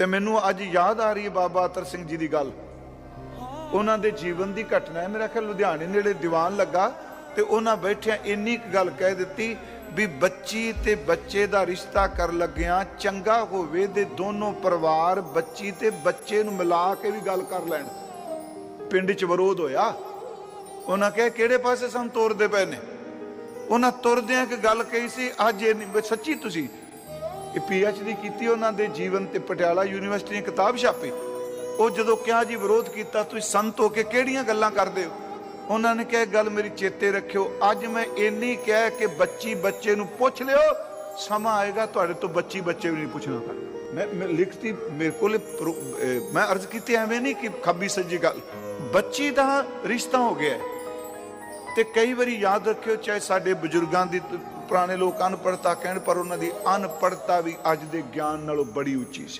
ਤੇ ਮੈਨੂੰ ਅੱਜ ਯਾਦ ਆ ਰਹੀ ਹੈ ਬਾਬਾ ਅਤਰ ਸਿੰਘ ਜੀ ਦੀ ਗੱਲ। ਉਹਨਾਂ ਦੇ ਜੀਵਨ ਦੀ ਘਟਨਾ ਹੈ। ਮੇਰਾ ਖਿਆਲ ਲੁਧਿਆਣੇ ਨੇੜੇ ਦੀਵਾਨ ਲੱਗਾ ਤੇ ਉਹਨਾਂ ਬੈਠਿਆਂ ਇੰਨੀ ਕੁ ਗੱਲ ਕਹਿ ਦਿੱਤੀ ਵੀ ਬੱਚੀ ਤੇ ਬੱਚੇ ਦਾ ਰਿਸ਼ਤਾ ਕਰ ਲੱਗਿਆਂ ਚੰਗਾ ਹੋਵੇ ਦੇ ਦੋਨੋਂ ਪਰਿਵਾਰ ਬੱਚੀ ਤੇ ਬੱਚੇ ਨੂੰ ਮਿਲਾ ਕੇ ਵੀ ਗੱਲ ਕਰ ਲੈਣ। ਪਿੰਡ 'ਚ ਵਿਰੋਧ ਹੋਇਆ। ਉਹਨਾਂ ਕਹੇ, ਕਿਹੜੇ ਪਾਸੇ ਸਾਨੂੰ ਤੋਰਦੇ ਪਏ ਨੇ? ਉਹਨਾਂ ਤੁਰਦਿਆਂ ਇੱਕ ਗੱਲ ਕਹੀ ਸੀ, ਅੱਜ ਇਹ ਸੱਚੀ ਤੁਸੀਂ ਇਹ ਡੀ ਕੀਤੀ ਉਹਨਾਂ ਦੇ ਜੀਵਨ ਤੇ ਪਟਿਆਲਾ ਯੂਨੀਵਰਸਿਟੀ ਨੇ ਕਿਤਾਬ ਛਾਪੀ। ਉਹ ਜਦੋਂ ਕਿਹਾ ਜੀ ਵਿਰੋਧ ਕੀਤਾ, ਤੁਸੀਂ ਸੰਤ ਹੋ ਕੇ ਕਿਹੜੀਆਂ ਗੱਲਾਂ ਕਰਦੇ ਹੋ? ਉਹਨਾਂ ਨੇ ਕਿਹਾ ਗੱਲ ਮੇਰੀ ਚੇਤੇ ਰੱਖਿਓ। ਅੱਜ ਮੈਂ ਇੰਨੀ ਕਹਿ ਕਿ ਬੱਚੀ ਬੱਚੇ ਨੂੰ ਪੁੱਛ ਲਿਓ, ਸਮਾਂ ਆਏਗਾ, ਤੁਹਾਡੇ ਤੋਂ ਬੱਚੀ ਬੱਚੇ ਵੀ ਨਹੀਂ ਪੁੱਛਣਾ। ਮੈਂ ਮੈਂ ਲਿਖਤੀ, ਮੇਰੇ ਕੋਲ ਮੈਂ ਅਰਜ਼ ਕੀਤੀ, ਐਵੇਂ ਨਹੀਂ ਕਿ ਖੱਬੀ ਸੱਜੀ ਗੱਲ। ਬੱਚੀ ਦਾ ਰਿਸ਼ਤਾ ਹੋ ਗਿਆ ਹੈ। ਤੇ ਕਈ ਵਾਰੀ ਯਾਦ ਰੱਖਿਓ, ਚਾਹੇ ਸਾਡੇ ਬਜ਼ੁਰਗਾਂ ਦੀ ਪੁਰਾਣੇ ਲੋਕ ਅਨਪੜ੍ਹਤਾ ਕਹਿਣ, ਪਰ ਉਹਨਾਂ ਦੀ ਅਨਪੜ੍ਹਤਾ ਵੀ ਅੱਜ ਦੇ ਗਿਆਨ ਨਾਲੋਂ ਬੜੀ ਉੱਚੀ ਸੀ।